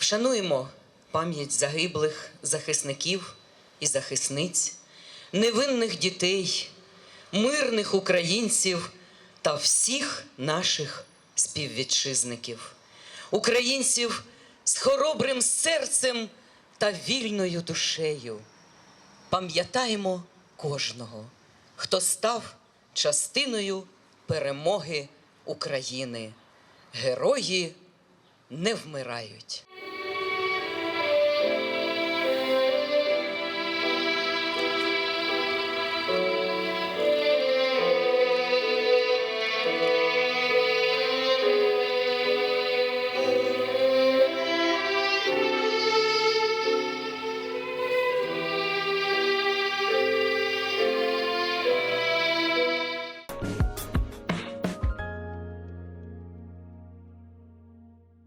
Вшануємо пам'ять загиблих захисників і захисниць, невинних дітей, мирних українців та всіх наших співвітчизників, українців з хоробрим серцем та вільною душею. Пам'ятаємо кожного, хто став частиною перемоги України. Герої не вмирають.